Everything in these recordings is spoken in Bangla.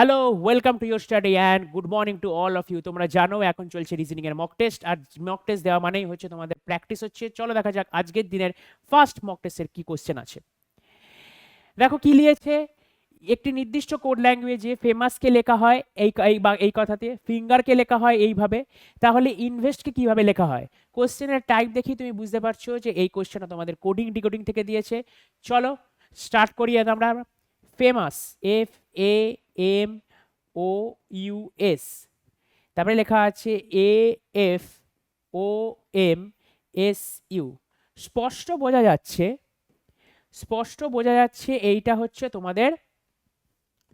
Hello welcome to your study and good morning to all of you তোমরা জানো, এখন চলছে রিজনিং এর মক টেস্ট আর মক টেস্ট দেওয়া মানেই হচ্ছে তোমাদের প্র্যাকটিস হচ্ছে। চলো দেখা যাক আজকের দিনের ফার্স্ট মক টেস্টের কি কোশ্চেন আছে। দেখো কি লিয়েছে? একটি নির্দিষ্ট কোড ল্যাঙ্গুয়েজে ফেমাসকে লেখা হয়, এই এই বা, এই কথাতে ফিঙ্গারকে লেখা হয় এইভাবে। তাহলে ইনভেস্টকে কীভাবে লেখা হয়? কোশ্চেনের টাইপ দেখি, তুমি বুঝতে পারছ যে এই কোশ্চেনটা তোমাদের কোডিং ডিকোডিং থেকে দিয়েছে। চলো স্টার্ট করি আমরা। Famous F A M O U S তারপরে লেখা আছে A F O M S U স্পষ্ট বোঝা যাচ্ছে, স্পষ্ট বোঝা যাচ্ছে এইটা হচ্ছে তোমাদের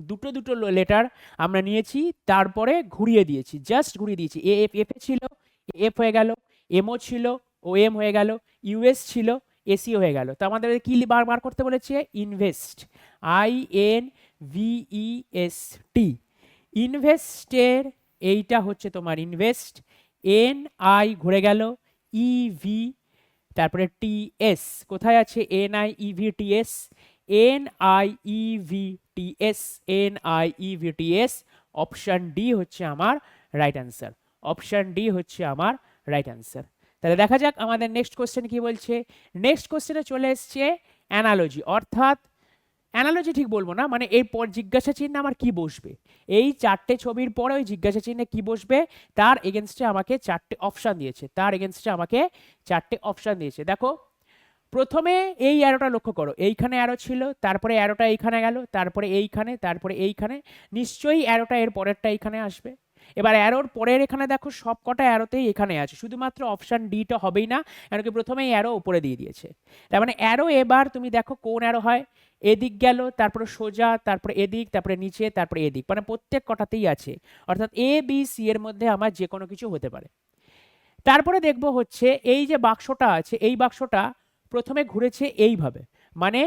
দুটো দুটো লেটার আমরা নিয়েছি, তারপরে ঘুরিয়ে দিয়েছি জাস্ট ঘুরিয়ে দিয়েছি। এ এফ এফ ছিল এফ হয়ে গেল এমও ছিল ও এম হয়ে গেল ইউএস ছিল এসি হয়ে গেল। তো আমাদের কি বার বার করতে বলেছে? Invest I N V E S T ইনভেস্টের এইটা হচ্ছে তোমার ইনভেস্ট এন আই ঘুরে গেল ই ভি তারপরে টি এস কোথায় আছে? N I E V T S N I E V T S N I E V T S option D হচ্ছে আমার রাইট অ্যান্সার অপশান ডি হচ্ছে আমার রাইট অ্যান্সার তাহলে দেখা যাক আমাদের নেক্সট কোশ্চেন কি বলছে? নেক্সট কোশ্চেনে চলে এসছে অ্যানালজি অর্থাৎ অ্যানালজি ঠিক বলব না মানে এরপর জিজ্ঞাসা চিহ্ন আমার কি বসবে? এই চারটে ছবির পরে ওই জিজ্ঞাসা চিহ্নে কি বসবে? তার এগেনস্টে আমাকে চারটে অপশান দিয়েছে। তার এগেনস্টে আমাকে চারটে অপশান দিয়েছে। দেখো, প্রথমে এই অ্যারোটা লক্ষ্য করো। এইখানে অ্যারো ছিল, তারপরে অ্যারোটা এইখানে গেল, তারপরে এইখানে তারপরে এইখানে। নিশ্চয়ই অ্যারোটা এর পরেরটা এইখানে আসবে। এবার অ্যারোর পরের এখানে দেখো সব কটা অ্যারোতেই এখানে আছে। শুধুমাত্র অপশান ডিটা হবেই না, কেন কি প্রথমেই অ্যারো উপরে দিয়ে দিয়েছে। তার মানে অ্যারো এবার তুমি দেখো কোন অ্যারো হয়? এদিক গেল, তারপরে সোজা, তারপরে এদিক, তারপরে নিচে, তারপরে এদিক। মানে প্রত্যেক কটাতেই আছে। অর্থাৎ এ বি সি এর মধ্যে আমার যে কোনো কিছু হতে পারে। তারপরে দেখব হচ্ছে এই যে বাক্সটা আছে, এই বাক্সটা প্রথমে ঘুরেছে এইভাবে। মানে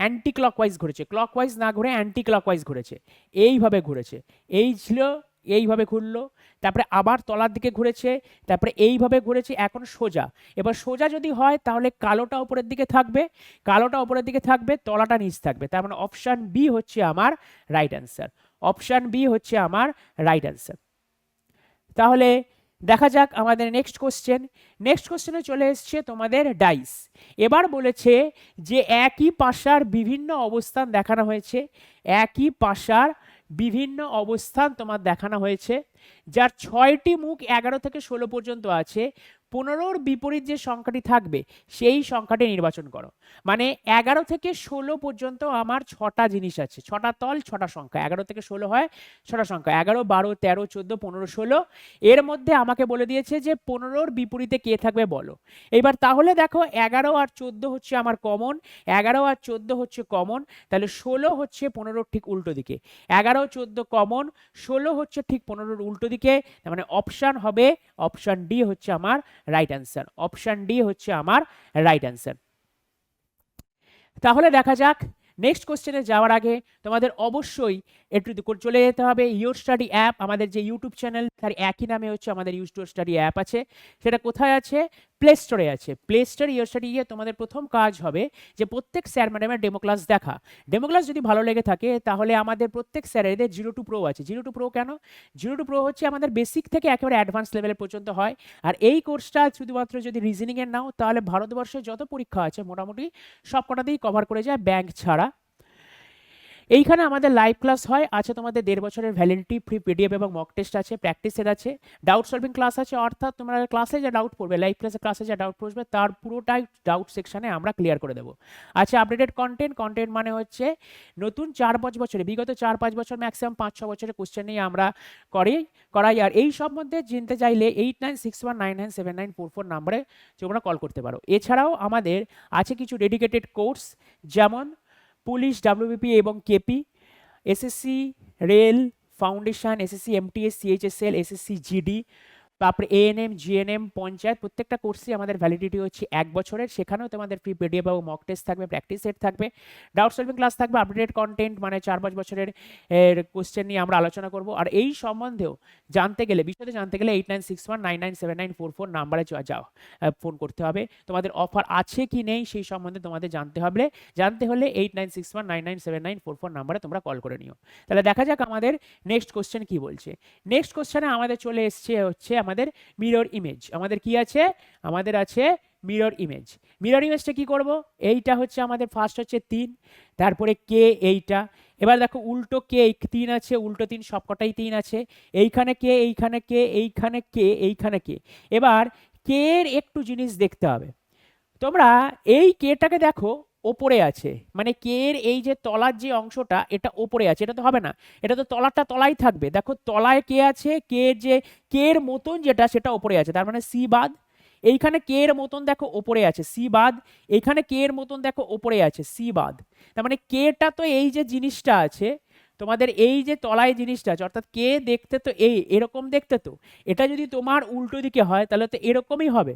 অ্যান্টি ক্লকওয়াইজ ঘুরেছে। ক্লকওয়াইজ না ঘুরে অ্যান্টি ক্লকওয়াইজ ঘুরেছে। এইভাবে ঘুরেছে। এই ছিল এইভাবে ঘুরলো, তারপরে আবার তলার দিকে ঘুরেছে, তারপরে এইভাবে ঘুরেছে, এখন সোজা। এবার সোজা যদি হয়, তাহলে কালোটা উপরের দিকে থাকবে, কালোটা উপরের দিকে থাকবে, তলাটা নিচ থাকবে। তার মানে অপশান বি হচ্ছে আমার রাইট অ্যান্সার অপশান বি হচ্ছে আমার রাইট অ্যান্সার তাহলে দেখা যাক আমাদের নেক্সট কোশ্চেন নেক্সট কোশ্চেনে চলে এসছে তোমাদের ডাইস এবার বলেছে যে একই পাশার বিভিন্ন অবস্থান দেখানো হয়েছে, একই পাশার বিভিন্ন অবস্থান তোমার দেখানো হয়েছে যার ছয়টি মুখ এগারো থেকে ষোলো পর্যন্ত আছে। পনেরোর বিপরীত যে সংখ্যাটি থাকবে, সেই সংখ্যাটি নির্বাচন করো। মানে এগারো থেকে ষোলো পর্যন্ত আমার ছটা জিনিস আছে, ছটা তল, ছটা সংখ্যা। এগারো থেকে ষোলো হয়, ছটা সংখ্যা। এগারো, বারো, তেরো, চোদ্দ, পনেরো, ষোলো। এর মধ্যে আমাকে বলে দিয়েছে যে পনেরোর বিপরীতে কে থাকবে বলো। এবার তাহলে দেখো এগারো আর চোদ্দ হচ্ছে আমার কমন, এগারো আর চোদ্দ হচ্ছে কমন, তাহলে ষোলো হচ্ছে পনেরোর ঠিক উল্টো দিকে। এগারো, চোদ্দ কমন, ষোলো হচ্ছে ঠিক পনেরোর উল্টো দিকে মানে অপশান হবে, অপশান ডি হচ্ছে আমার রাইট অ্যান্সার অপশান ডি হচ্ছে আমার রাইট অ্যান্সার তাহলে দেখা যাক নেক্সট কোশ্চেনে যাওয়ার আগে তোমাদের অবশ্যই একটু চলে যেতে হবে। ইউর স্টাডি অ্যাপ আমাদের যে ইউটিউব চ্যানেল তার একই নামে হচ্ছে আমাদের ইউর স্টাডি অ্যাপ আছে। সেটা কোথায় আছে? প্লে স্টোরে আছে। প্লে স্টোর ইউর স্টাডি গিয়ে তোমাদের প্রথম কাজ হবে যে প্রত্যেক স্যার ম্যাডামের ডেমো ক্লাস দেখা। ডেমো ক্লাস যদি ভালো লেগে থাকে, তাহলে আমাদের প্রত্যেক স্যারেদের জিরো টু প্রো আছে। জিরো টু প্রো কেন? জিরো টু প্রো হচ্ছে আমাদের বেসিক থেকে একেবারে অ্যাডভান্স লেভেলের পর্যন্ত হয়। আর এই কোর্সটা শুধুমাত্র যদি রিজনিংয়ের নাও, তাহলে ভারতবর্ষে যত পরীক্ষা আছে, মোটামুটি সব কটাতেই কভার করে যায় ব্যাংক ছাড়া। এইখানে আমাদের লাইভ ক্লাস হয়, আছে তোমাদের দেড় বছরের ভ্যালিডিটি ফ্রি পিডিএফ এবং মক টেস্ট আছে প্র্যাকটিস সেট আছে ডাউট সলভিং ক্লাস আছে, অর্থাৎ তোমরা ক্লাসে যা ডাউট পড়বে লাইভ ক্লাসে ক্লাসে যা ডাউট পড়বে তার পুরোটাই ডাউট সেকশনে আমরা ক্লিয়ার করে দেবো। আচ্ছা আপডেটেড কন্টেন্ট কন্টেন্ট মানে হচ্ছে নতুন চার পাঁচ বছরে, বিগত চার পাঁচ বছর ম্যাক্সিমাম পাঁচ ছ বছরের কোশ্চেন নিয়ে আমরা করি, করাই, আর এই সম্বন্ধে জানতে চাইলে eight nine six one nine nine seven nine four four নাম্বারে তোমরা কল করতে পারো। এছাড়াও আমাদের আছে কিছু ডেডিকেটেড কোর্স যেমন পুলিশ ডাব্লিউবিপি এবং KP SSC rail foundation SSC MTS CHSL SSC GD তারপরে এএনএম জিএনএম পঞ্চায়েত, প্রত্যেকটা কোর্সে আমাদের ভ্যালিডিটি হচ্ছে এক বছরের। সেখানেও তোমাদের ফ্রি পিডিএফ এবং মক টেস্ট থাকবে প্র্যাকটিস সেট থাকবে। ডাউট সলভিং ক্লাস থাকবে আপডেটেড কন্টেন্ট মানে চার পাঁচ বছরের কোশ্চেন নিয়ে আমরা আলোচনা করব। আর এই সম্বন্ধেও জানতে গেলে, বিশদে জানতে গেলে eight nine six one nine nine seven nine four four নাম্বারে যাও ফোন করতে হবে। তোমাদের অফার আছে কি নেই, সেই সম্বন্ধে তোমাদের জানতে হবে। জানতে হলে eight nine six one nine nine seven nine four four নাম্বারে তোমরা কল করে নিও। তাহলে দেখা যাক আমাদের নেক্সট কোশ্চেন কি বলছে। নেক্সট কোশ্চেনে আমাদের চলে এসছে হচ্ছে আমাদের মিরর ইমেজ আমাদের কি আছে? আমাদের আছে মিরর ইমেজ মিরর ইমেজটা কি করব? এইটা হচ্ছে আমাদের ফার্স্ট হচ্ছে তিন, তারপরে কে এইটা। এবার দেখো উল্টো কে তিন আছে, উল্টো তিন, সবকটাই তিন আছে। এইখানে কে এইখানে কে এইখানে কে এইখানে কে এবার কে এর একটু জিনিস দেখতে হবে। তোমরা এই কেটাকে দেখো ওপরে আছে। মানে কে এর এই যে তলার যে অংশটা, এটা ওপরে আছে। এটা তো হবে না। এটা তো তলারটা তলাই থাকবে। দেখো, তলায় কে আছে? কে এর যে কে এর মতন যেটা, সেটা ওপরে আছে। তার মানে সি বাদ। এইখানে কে এর মতন দেখো ওপরে আছে। সি বাদ। এইখানে কে এর মতন দেখো ওপরে আছে। সি বাদ। তার মানে কেটা তো এই যে জিনিসটা আছে, তোমাদের এই যে তলায় জিনিসটা আছে, অর্থাৎ কে দেখতে তো এই, এরকম দেখতে তো। এটা যদি তোমার উল্টো দিকে হয়, তাহলে তো এরকমই হবে।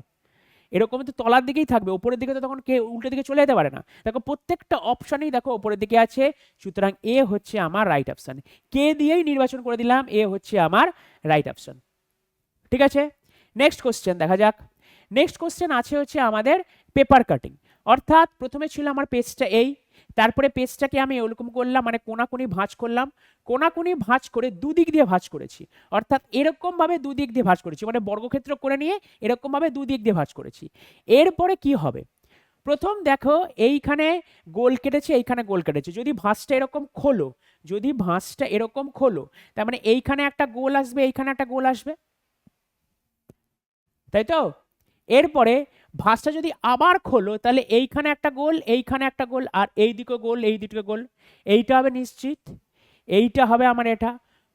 এরকম তো তলার দিকেই থাকবে উপরের দিকে তো তখন কে উল্টো দিকে চলে যেতে পারে না। দেখো প্রত্যেকটা অপশানেই দেখো উপরের দিকে আছে, সুতরাং এ হচ্ছে আমার রাইট অপশান কে দিয়েই নির্বাচন করে দিলাম, এ হচ্ছে আমার রাইট অপশান ঠিক আছে? নেক্সট কোশ্চেন দেখা যাক। নেক্সট কোশ্চেন আছে হচ্ছে আমাদের পেপার কাটিং অর্থাৎ প্রথমে ছিল আমার পেজটা এই। তারপরে পেজটাকে আমি ওরকম করলাম মানে কোনাকুনি ভাঁজ করলাম। কোনাকুনি ভাঁজ করে দুদিক দিয়ে ভাঁজ করেছি। অর্থাৎ এরকমভাবে দুদিক দিয়ে ভাঁজ করেছি মানে বর্গক্ষেত্র করে নিয়ে এরকমভাবে দুদিক দিয়ে ভাঁজ করেছি। এরপরে কি হবে? প্রথম দেখো, এইখানে গোল কেটেছে, এইখানে গোল কেটেছে। যদি ভাঁজটা এরকম খোলো, যদি ভাঁজটা এরকম খোলো, তার মানে এইখানে একটা গোল আসবে, এইখানে একটা গোল আসবে। তাই তো? এরপরে ভাঁজটা যদি আবার খোলো, তাহলে এইখানে একটা গোল, এইখানে একটা গোল, আর এই দিকে গোল, এই দিকে গোল। এইটা হবে নিশ্চিত, এইটা হবে আমার এটা।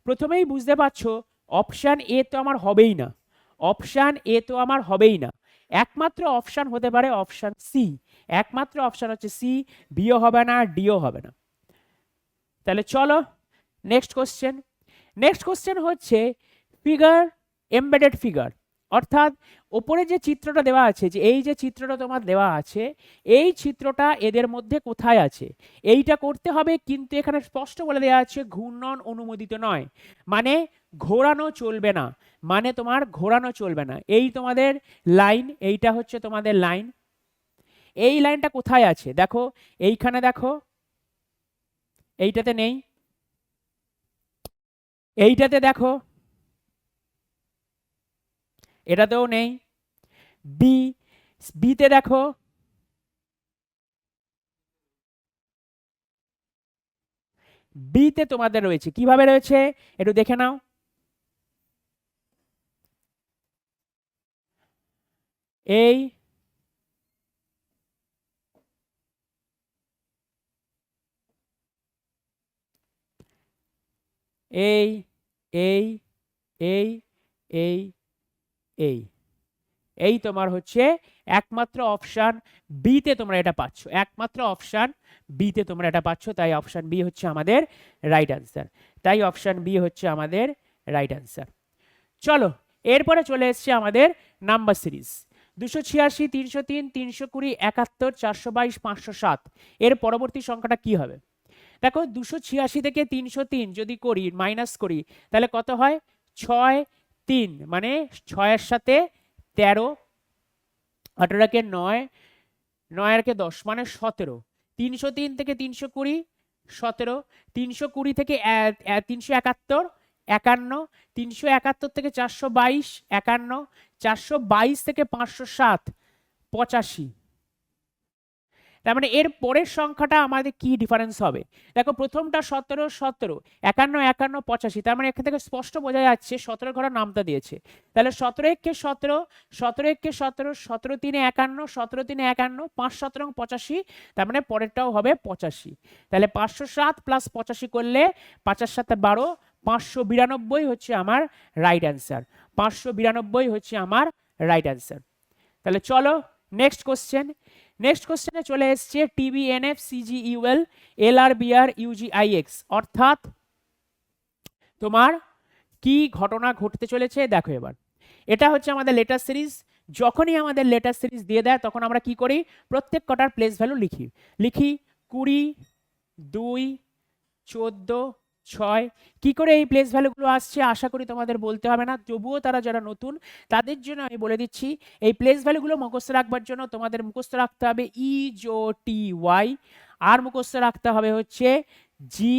প্রথমেই বুঝতে পারছ অপশান এ তো আমার হবেই না। অপশান এ তো আমার হবেই না। একমাত্র অপশান হতে পারে অপশান সি একমাত্র অপশান হচ্ছে সি বিও হবে না ডিও হবে না। তাহলে চলো নেক্সট কোশ্চেন নেক্সট কোশ্চেন হচ্ছে ফিগার এমবেডেড ফিগার অর্থাৎ ওপরে যে চিত্রটা দেওয়া আছে যে এই যে চিত্রটা তোমার দেওয়া আছে, এই চিত্রটা এদের মধ্যে কোথায় আছে? এইটা করতে হবে কিন্তু এখানে স্পষ্ট বলে দেওয়া আছে ঘূর্ণন অনুমোদিত নয়। মানে ঘোরানো চলবে না। মানে তোমার ঘোরানো চলবে না। এই তোমাদের লাইন, এইটা হচ্ছে তোমাদের লাইন। এই লাইনটা কোথায় আছে? দেখো, এইখানে দেখো। এইটাতে নেই। এইটাতে দেখো। এটাতেও নেই। বি বিতে দেখো। বিতে তোমাদের রয়েছে। কীভাবে রয়েছে? একটু দেখে নাও। এই এই এই এই এই এই। এই তোমার হচ্ছে একমাত্র অপশান বিতে তোমরা এটা পাচ্ছ। একমাত্র অপশান বিতে তোমরা এটা পাচ্ছ, তাই অপশান বি হচ্ছে আমাদের রাইট অ্যান্সার তাই অপশান বি হচ্ছে আমাদের রাইট অ্যান্সার চলো, এরপরে চলে এসছে আমাদের নাম্বার সিরিজ দুশো ছিয়াশি, তিনশো তিন, তিনশো কুড়ি, একাত্তর, চারশো বাইশ, পাঁচশো সাত। এর পরবর্তী সংখ্যাটা কি হবে? দেখো, দুশো ছিয়াশি থেকে তিনশো তিন যদি করি মাইনাস করি, তাহলে কত হয়? ছয় তিন মানে ছয়ের সাথে তেরো, আঠেরোকে নয়, নয়েরকে দশ মানে সতেরো। তিনশো তিন থেকে তিনশো কুড়ি, সতেরো। তিনশো কুড়ি থেকে তিনশো একাত্তর, একান্ন। তিনশো একাত্তর থেকে চারশো বাইশ, একান্ন। চারশো বাইশ থেকে পাঁচশো সাত, পঁচাশি। তার মানে এর পরের সংখ্যাটা আমাদের কি ডিফারেন্স হবে? দেখো প্রথমটা সতেরো সতেরো, একান্ন একান্ন, পঁচাশি, তার মানে এখান থেকে স্পষ্ট বোঝা যাচ্ছে সতেরো ঘরের নামটা দিয়েছে। তাহলে সতেরো একে সতেরো সতেরো একে সতেরো সতেরো তিনে একান্ন, সতেরো তিনে একান্ন, পাঁচ সতেরো, পঁচাশি, তার মানে পরেরটাও হবে পঁচাশি। তাহলে পাঁচশো সাত প্লাস পঁচাশি করলে পাঁচার সাথে বারো, পাঁচশো বিরানব্বই হচ্ছে আমার রাইট অ্যান্সার পাঁচশো বিরানব্বই হচ্ছে আমার রাইট অ্যান্সার তাহলে চলো নেক্সট কোশ্চেন নেক্সট কোশ্চেনে চলে এসছে TBNF CG UL L R BR UGIX অর্থাৎ তোমার কি ঘটনা ঘটতে চলেছে দেখো এবার। এটা হচ্ছে আমাদের লেটার সিরিজ যখনই আমাদের লেটার সিরিজ দিয়ে দেয়, তখন আমরা কি করি? প্রত্যেক কটার প্লেস ভ্যালু লিখি। লিখি কুড়ি, দুই, চোদ্দ ছয়, কি করে এই প্লেস ভ্যালুগুলো আসছে আশা করি তোমাদের বলতে হবে না। তবুও তারা যারা নতুন, তাদের জন্য আমি বলে দিচ্ছি, এই প্লেস ভ্যালুগুলো মুখস্থ রাখবার জন্য তোমাদের মুখস্থ রাখতে হবে ই জো টি ওয়াই আর মুখস্থ রাখতে হবে হচ্ছে G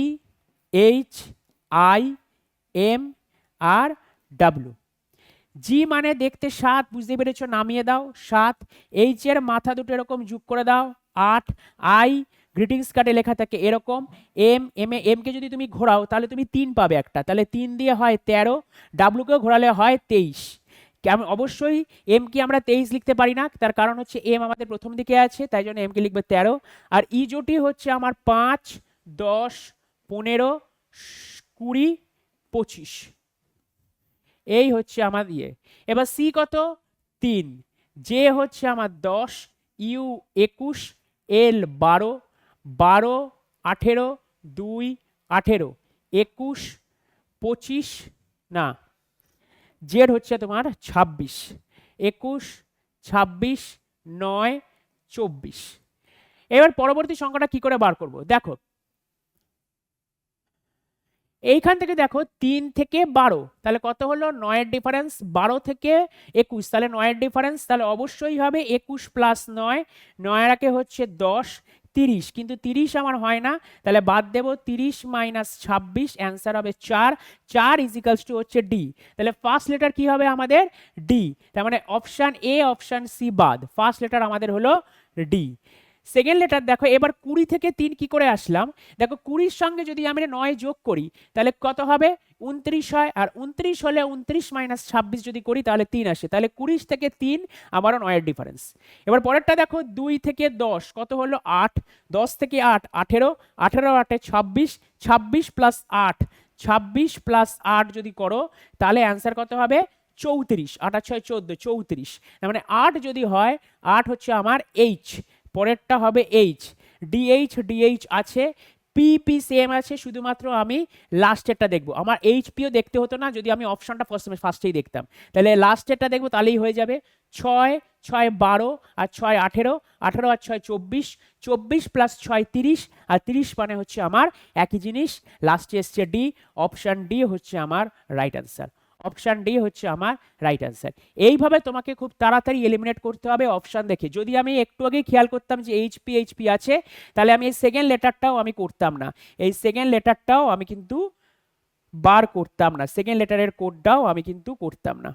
H I M R W G মানে দেখতে সাত বুঝতে পেরেছ, নামিয়ে দাও, সাত এইচ এর মাথা দুটো এরকম যোগ করে দাও, আট আই গ্রিটিংস কার্ডে লেখা থাকে এরকম এম এম এ এমকে যদি তুমি ঘোরাও, তাহলে তুমি তিন পাবে একটা। তাহলে তিন দিয়ে হয় তেরো ডাব্লুকেও ঘোরালে হয় তেইশ। কেমন অবশ্যই এম কি আমরা তেইশ লিখতে পারি না, তার কারণ হচ্ছে এম আমাদের প্রথম দিকে আছে, তাই জন্য এমকে লিখবে তেরো। আর ইজোটি হচ্ছে আমার পাঁচ, দশ, পনেরো, কুড়ি, পঁচিশ। এই হচ্ছে আমার ইয়ে। এবার সি কত? তিন। জে হচ্ছে আমার দশ ইউ একুশ এল বারো বারো, আঠেরো, দুই, আঠেরো, একুশ, পঁচিশ, না, জেড হচ্ছে তোমার ছাব্বিশ, একুশ, ছাব্বিশ, নয়, চব্বিশ। এবার পরবর্তী সংখ্যাটা কি করে বার করব? দেখো, এইখান থেকে দেখো তিন থেকে বারো, তাহলে কত হলো? নয়ের ডিফারেন্স বারো থেকে একুশ, তাহলে নয়ের ডিফারেন্স তাহলে অবশ্যই হবে একুশ প্লাস নয়, নয়ের আগে হচ্ছে দশ তিরিশ, কিন্তু তিরিশ আমার হয় না। তাহলে বাদ দেবো তিরিশ মাইনাস ছাব্বিশ অ্যান্সার হবে চার। চার ইজিক্যালস টু হচ্ছে ডি তাহলে ফার্স্ট লেটার কি হবে আমাদের? ডি তার মানে অপশান এ অপশান সি বাদ। ফার্স্ট লেটার আমাদের হলো ডি সেকেন্ড লেটার দেখো, এবার কুড়ি থেকে তিন কি করে আসলাম? দেখো, কুড়ির সঙ্গে যদি আমরা নয় যোগ করি, তাহলে কত হবে? উনত্রিশ হয়, আর উনত্রিশ হলে উনত্রিশ মাইনাস ছাব্বিশ যদি করি, তাহলে তিন আসে। তাহলে কুড়িশ থেকে তিন, আবারও নয়ের ডিফারেন্স এবার পরেরটা দেখো, দুই থেকে দশ, কত হলো? আট। দশ থেকে আট, আঠেরো। আঠেরো, আটে ছাব্বিশ। ছাব্বিশ প্লাস আট। ছাব্বিশ প্লাস আট যদি করো, তাহলে অ্যান্সার কত হবে? চৌত্রিশ। আর ছয়, চোদ্দ, চৌত্রিশ। তার মানে আট যদি হয়, আট হচ্ছে আমার এইচ পরেরটা হবে এইচ ডিএইচ ডিএইচ আছে পিপি সেম আছে, শুধুমাত্র আমি লাস্টেরটা দেখব। আমার এইচপিও দেখতে হতো না, যদি আমি অপশনটা ফার্স্ট ফার্স্টেই দেখতাম। তাহলে লাস্টেরটা দেখব, তাহলেই হয়ে যাবে ছয় ছয় বারো আর ছয় আঠেরো। আঠেরো আর ছয় চব্বিশ। চব্বিশ প্লাস ছয় তিরিশ, আর তিরিশ মানে হচ্ছে আমার একই জিনিস। লাস্টে এসছে ডি অপশান ডি হচ্ছে আমার রাইট অ্যান্সার অপশান ডি হচ্ছে আমার রাইট অ্যান্সার এইভাবে তোমাকে খুব তাড়াতাড়ি এলিমিনেট করতে হবে অপশান দেখে। যদি আমি একটু আগেই খেয়াল করতাম যে এইচপি এইচপি আছে, তাহলে আমি এই সেকেন্ড লেটারটাও আমি করতাম না। এই সেকেন্ড লেটারটাও আমি কিন্তু বার করতাম না। সেকেন্ড লেটারের কোডটাও আমি কিন্তু করতাম না।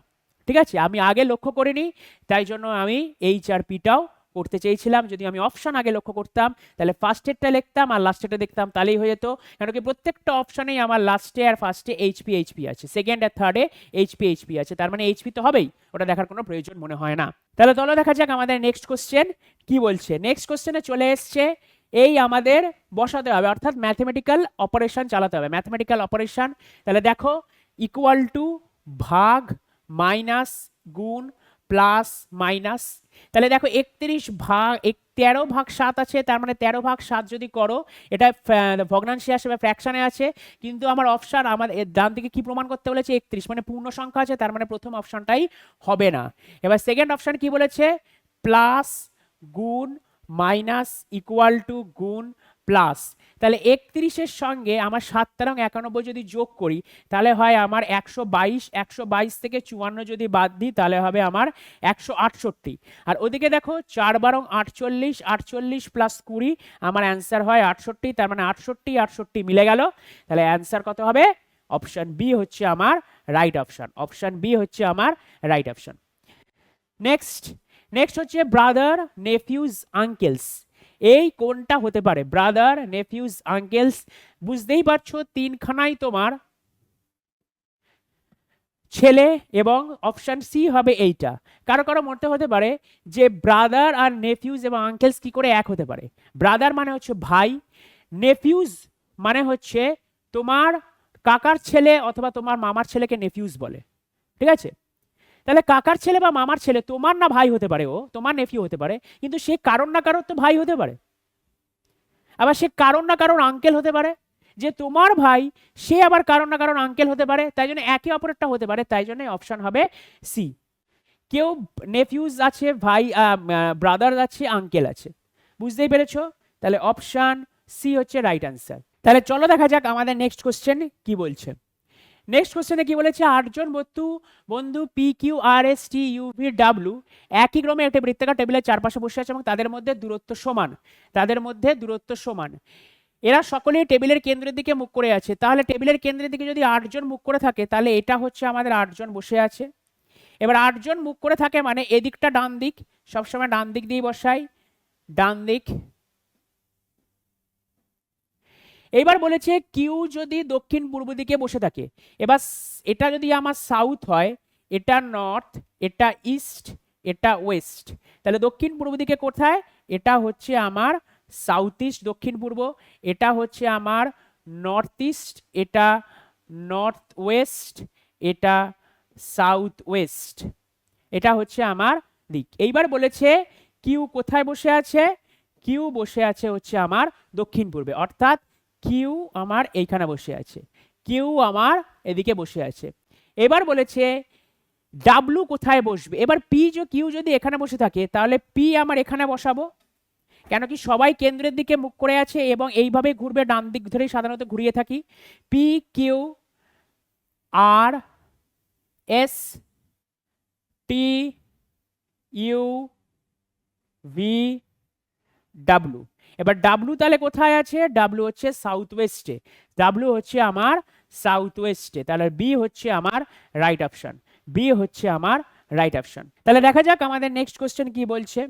ঠিক আছে? আমি আগে লক্ষ্য করিনি, তাই জন্য আমি এইচ আর পিটাও করতে চেয়েছিলাম। যদি আমি অপশন আগে লক্ষ্য করতাম, তাহলে ফার্স্টেরটা লিখতাম আর লাস্টেরটা দেখতাম, তাহলেই হয়ে যেত। কেন কি প্রত্যেকটা অপশনেই আমার লাস্টে আর ফার্স্টে এইচপি এইচপি আছে। সেকেন্ড আর থার্ডে এইচপি এইচপি আছে। তার মানে এইচপি তো হবেই, ওটা দেখার কোনো প্রয়োজন মনে হয় না। তাহলে চলো দেখা যাক আমাদের নেক্সট কোশ্চেন কি বলছে। নেক্সট কোশ্চেনে চলে এসছে, এই আমাদের বসাতে হবে, অর্থাৎ ম্যাথমেটিক্যাল অপারেশন চালাতে হবে। ম্যাথমেটিক্যাল অপারেশন তাহলে দেখো ইকুয়াল টু ভাগ মাইনাস গুণ প্লাস মাইনাস তাহলে দেখো একত্রিশ ভাগ, এক, তেরো ভাগ সাত আছে, তার মানে তেরো ভাগ সাত যদি করো, এটা ভগ্নাংশে আসে বা ফ্র্যাকশানে আছে কিন্তু আমার অপশান আমার ডান দিকে কি প্রমাণ করতে বলেছে? একত্রিশ মানে পূর্ণ সংখ্যা আছে, তার মানে প্রথম অপশানটাই হবে না। এবার সেকেন্ড অপশান কি বলেছে? প্লাস গুণ মাইনাস ইকুয়াল টু গুণ প্লাস। তাহলে একত্রিশের সঙ্গে আমার সাত তেরং একানব্বই যদি যোগ করি, তাহলে হয় আমার একশো বাইশ একশো বাইশ থেকে চুয়ান্ন যদি বাদ দিই, তাহলে হবে আমার একশো আটষট্টি। আর ওদিকে দেখো, চার বারং আটচল্লিশ আটচল্লিশ প্লাস কুড়ি, আমার অ্যান্সার হয় আটষট্টি, তার মানে আটষট্টি আটষট্টি মিলে গেল। তাহলে অ্যান্সার কত হবে? অপশান বি হচ্ছে আমার রাইট অপশান। অপশান বি হচ্ছে আমার রাইট অপশান। নেক্সট নেক্সট হচ্ছে ব্রাদার, নেফিউজ, আঙ্কেলস। এই কোনটা হতে পারে ব্রাদার নেফিউজ আঙ্কেলস বুঝতেই পারছ, তিনখানাই তোমার ছেলে এবং অপশন সি হবে এইটা। কারও কারও মতে হতে পারে যে ব্রাদার আর নেফিউজ এবং আঙ্কেলস কি করে এক হতে পারে? ব্রাদার মানে হচ্ছে ভাই নেফিউজ মানে হচ্ছে তোমার কাকার ছেলে অথবা তোমার মামার ছেলেকে নেফিউজ বলে। ঠিক আছে? তাহলে কাকার ছেলে বা মামার ছেলে, তোমার না ভাই হতে পারে ও, তোমার নেফিউ হতে পারে, কিন্তু সে কারোর না কারোর তো ভাই হতে পারে। আবার সে কারোর না কারোর আঙ্কেল হতে পারে, যে তোমার ভাই, সে আবার কারণ না কারণ আঙ্কেল হতে পারে, তাই জন্য একে অপরেরটা হতে পারে, তাই জন্য অপশন হবে সি কেউ নেফিউজ আছে, ভাই ব্রাদার আছে আঙ্কেল আছে। বুঝতেই পেরেছ? তাহলে অপশন সি হচ্ছে রাইট অ্যান্সার তাহলে চলো দেখা যাক আমাদের নেক্সট কোশ্চেন কি বলছে। নেক্সট কোশ্চেনে কি বলেছে? আটজন বস্তু বন্ধু P Q R S T U V W একই ক্রমে একটি বৃত্তাকার টেবিলের চারপাশে বসে আছে এবং তাদের মধ্যে দূরত্ব সমান। তাদের মধ্যে দূরত্ব সমান। এরা সকলেই টেবিলের কেন্দ্রের দিকে মুখ করে আছে। তাহলে টেবিলের কেন্দ্রের দিকে যদি আটজন মুখ করে থাকে, তাহলে এটা হচ্ছে আমাদের আটজন বসে আছে। এবার আটজন মুখ করে থাকে মানে এদিকটা ডান দিক সবসময় ডান দিক দিয়ে বসাই ডান দিক এইবার বলেছে কিউ যদি দক্ষিণ পূর্ব দিকে বসে থাকে, এবার এটা যদি আমার সাউথ হয়, এটা নর্থ এটা ইস্ট এটা ওয়েস্ট তাহলে দক্ষিণ পূর্ব দিকে কোথায়? এটা হচ্ছে আমার সাউথ ইস্ট দক্ষিণ পূর্ব, এটা হচ্ছে আমার নর্থ ইস্ট এটা নর্থ ওয়েস্ট এটা সাউথ ওয়েস্ট এটা হচ্ছে আমার দিক। এইবার বলেছে কিউ কোথায় বসে আছে? কিউ বসে আছে হচ্ছে আমার দক্ষিণ পূর্বে, অর্থাৎ কিউ আমার এইখানে বসে আছে। কিউ আমার এদিকে বসে আছে। এবার বলেছে ডাব্লু কোথায় বসবে? এবার পি যে কিউ যদি এখানে বসে থাকে, তাহলে পি আমার এখানে বসাবো। কেন কি সবাই কেন্দ্রের দিকে মুখ করে আছে এবং এইভাবে ঘুরবে, ডান দিক ধরেই সাধারণত ঘুরিয়ে থাকি। P Q R S T U V W এবার ডাব্লু তাহলে কোথায় আছে? ডাব্লু হচ্ছে সাউথ ওয়েস্টে ডাব্লু হচ্ছে আমার সাউথ ওয়েস্টে তাহলে বি হচ্ছে আমার রাইট অপশন বি হচ্ছে আমার রাইট অপশন তাহলে দেখা যাক আমাদের নেক্সট কোশ্চেন কি বলছে।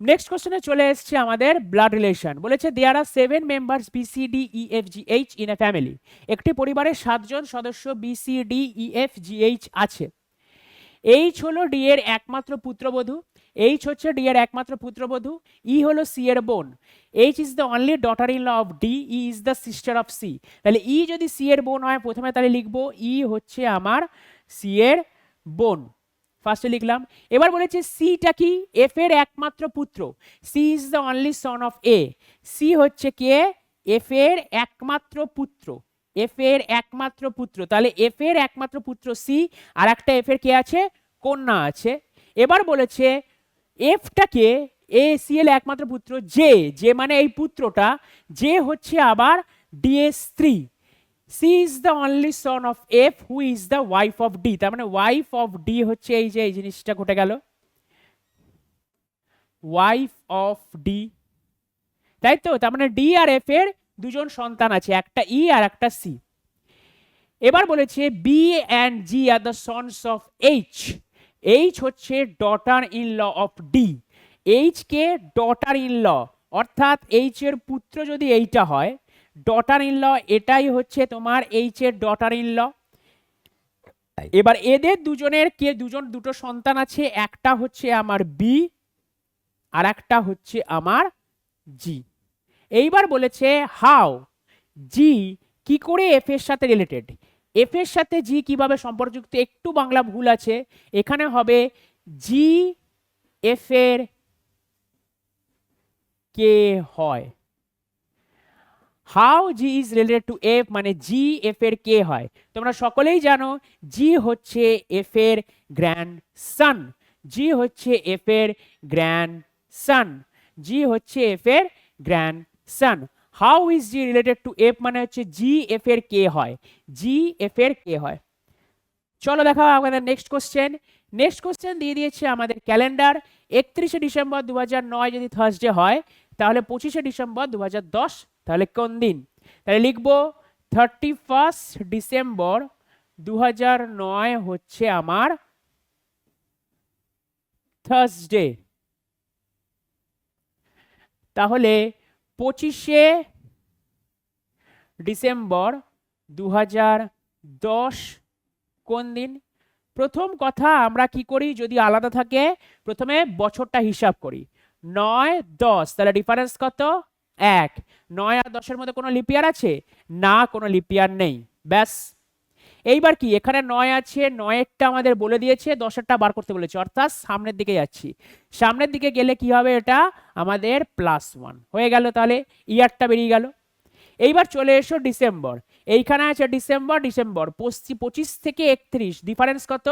নেক্সট কোশ্চেনে চলে এসছে আমাদের ব্লাড রিলেশন বলেছে there are seven members B C D E F G H in a family একটি পরিবারের সাতজন সদস্য B C D E F G H আছে। এইচ হলো ডি এর একমাত্র পুত্রবধূ। এইচ হচ্ছে ডি এর একমাত্র পুত্রবধূ ই হলো সি এর বোন। H is the only daughter in law of D E is the sister of C তাহলে ই যদি সি এর বোন হয়, প্রথমে তাহলে লিখব ই হচ্ছে আমার সি এর বোন। ফার্স্টে লিখলাম। এবার বলেছে সিটা কি? এফ এর একমাত্র পুত্র। C is the only son of A C হচ্ছে কে? এফ এর একমাত্র পুত্র। এফ এর একমাত্র পুত্র। তাহলে এফ এর একমাত্র পুত্র সি আর একটা এফ এর কে আছে? কন্যা আছে। এবার বলেছে এফটাকে এ সি এল একমাত্র পুত্র জে যে মানে এই পুত্রটা যে হচ্ছে আবার ডিএস স্ত্রী C is the only son of F who is the wife of D তার মানে ওয়াইফ অফ ডি হচ্ছে এই যে, এই জিনিসটা ঘটে গেল। ওয়াইফ অফ ডি তাই তো? তার মানে ডি আর এফ এর দুজন সন্তান আছে, একটা ই আর একটা সি এবার বলেছে B and G are the sons of H H হচ্ছে daughter in law of D H K daughter in law অর্থাৎ এইচ এর পুত্র যদি এইটা হয় ডটার ইন ল এটাই হচ্ছে তোমার এইচ এর ডটার ইন ল এবার এদের দুজনের কে, দুজন, দুটো সন্তান আছে, একটা হচ্ছে আমার বি আর একটা হচ্ছে আমার জি এইবার বলেছে হাউ জি কি করে এফ এর সাথে রিলেটেড এফ এর সাথে জি কীভাবে সম্পর্কযুক্ত? একটু বাংলা ভুল আছে। এখানে হবে জি এফ এর কে হয়। How G is related to F মানে জি এফ এর কে হয়। তোমরা সকলেই জানো জি হচ্ছে এফ এর গ্র্যান্ড সান জি হচ্ছে এফ এর গ্র্যান্ড সান জি হচ্ছে এফ এর grandson how is G related to F মানে হচ্ছে জি এফ এর কে হয়। জি এফ এর কে হয়। চলো দেখা আমাদের নেক্সট কোশ্চেন নেক্সট কোশ্চেন দিয়ে দিয়েছে আমাদের ক্যালেন্ডার একত্রিশে ডিসেম্বর দু নয় যদি থার্সডে হয়, তাহলে পঁচিশে ডিসেম্বর দু দশ, তাহলে কোন দিন? তাহলে লিখব থার্টি ফার্স্ট ডিসেম্বর দু নয় হচ্ছে আমার থার্সডে তাহলে পঁচিশে ডিসেম্বর দু দশ, কোন দিন? প্রথম কথা আমরা কি করি? যদি আলাদা থাকে, প্রথমে বছরটা হিসাব করি। নয়, দশ, তাহলে ডিফারেন্স কত? এক। নয় আর দশের মধ্যে কোনো লিপিয়ার আছে? না, কোনো লিপিয়ার নেই। ব্যাস। এইবার কি? এখানে নয় আছে, নয়েরটা আমাদের বলে দিয়েছে, দশেরটা বার করতে বলেছে। অর্থাৎ সামনের দিকে যাচ্ছি। সামনের দিকে গেলে কি হবে এটা? আমাদের প্লাস ওয়ান হয়ে গেল তাহলে? ইয়ারটা বেরিয়ে গেল। এইবার চলে এসো ডিসেম্বর। এইখানে আছে ডিসেম্বর ডিসেম্বর পঁচিশ পঁচিশ থেকে একত্রিশ। ডিফারেন্স কত?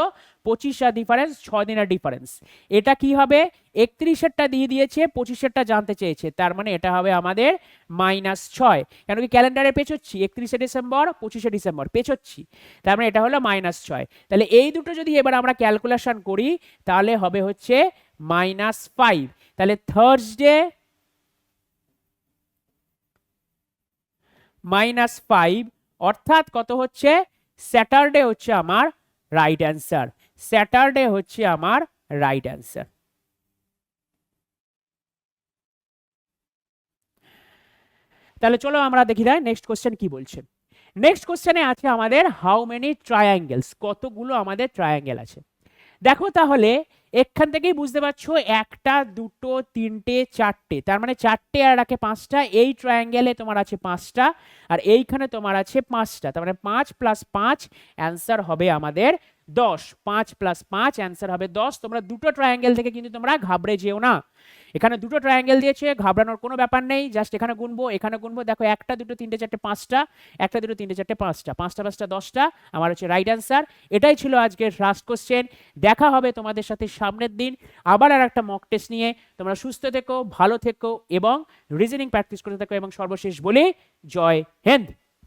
পঁচিশ আর ডিফারেন্স ছ দিনের ডিফারেন্স এটা কি হবে? একত্রিশেরটা দিয়ে দিয়েছে, পঁচিশেরটা জানতে চেয়েছে। তার মানে এটা হবে আমাদের মাইনাস ছয়। কেন কি ক্যালেন্ডারে পেছোচ্ছি? একত্রিশে ডিসেম্বর, পঁচিশে ডিসেম্বর। পেছোচ্ছি। তার মানে এটা হলো মাইনাস ছয়। তাহলে এই দুটো যদি এবার আমরা ক্যালকুলেশন করি, তাহলে হবে হচ্ছে মাইনাস ফাইভ তাহলে থার্সডে মাইনাস ফাইভ অর্থাৎ কত হচ্ছে? স্যাটারডে হচ্ছে আমার রাইট অ্যান্সার স্যাটারডে হচ্ছে আমার রাইট অ্যান্সার তাহলে চলো আমরা দেখি না নেক্সট কোশ্চেন কি বলছে? নেক্সট কোশ্চেনে আছে আমাদের হাউ মেনি ট্রায়াঙ্গেলস কতগুলো আমাদের ট্রায়াঙ্গেল আছে? দেখো তাহলে এখান থেকেই বুঝতে পারছ, একটা, দুটো, তিনটে, চারটে। তার মানে চারটে আর রাখে পাঁচটা, এই ট্রায়াঙ্গেলে তোমার আছে পাঁচটা, আর এইখানে তোমার আছে পাঁচটা। তার মানে পাঁচ প্লাস পাঁচ অ্যান্সার হবে আমাদের দশ, পাঁচ প্লাস পাঁচ অ্যান্সার হবে দশ। তোমরা দুটো ট্রায়াঙ্গেল থেকে কিন্তু তোমরা ঘাবড়ে যেও না। এখানে দুটো ট্রায়াঙ্গেল দিয়েছে, ঘাবড়ানোর কোনো ব্যাপার নেই জাস্ট এখানে গুনবো এখানে গুনবো। দেখো, একটা, দুটো, তিনটে, চারটে, পাঁচটা, একটা, দুটো, তিনটে, চারটে, পাঁচটা। পাঁচটা পাঁচটা দশটা, আমার হচ্ছে রাইট অ্যান্সার এটাই ছিল আজকের লাস্ট কোশ্চেন দেখা হবে তোমাদের সাথে সামনের দিন। আবার আর একটা মক টেস্ট নিয়ে। তোমরা সুস্থ থেকো, ভালো থেকো এবং রিজনিং প্র্যাকটিস করতে থেকো এবং সর্বশেষ বলি, জয় হিন্দ।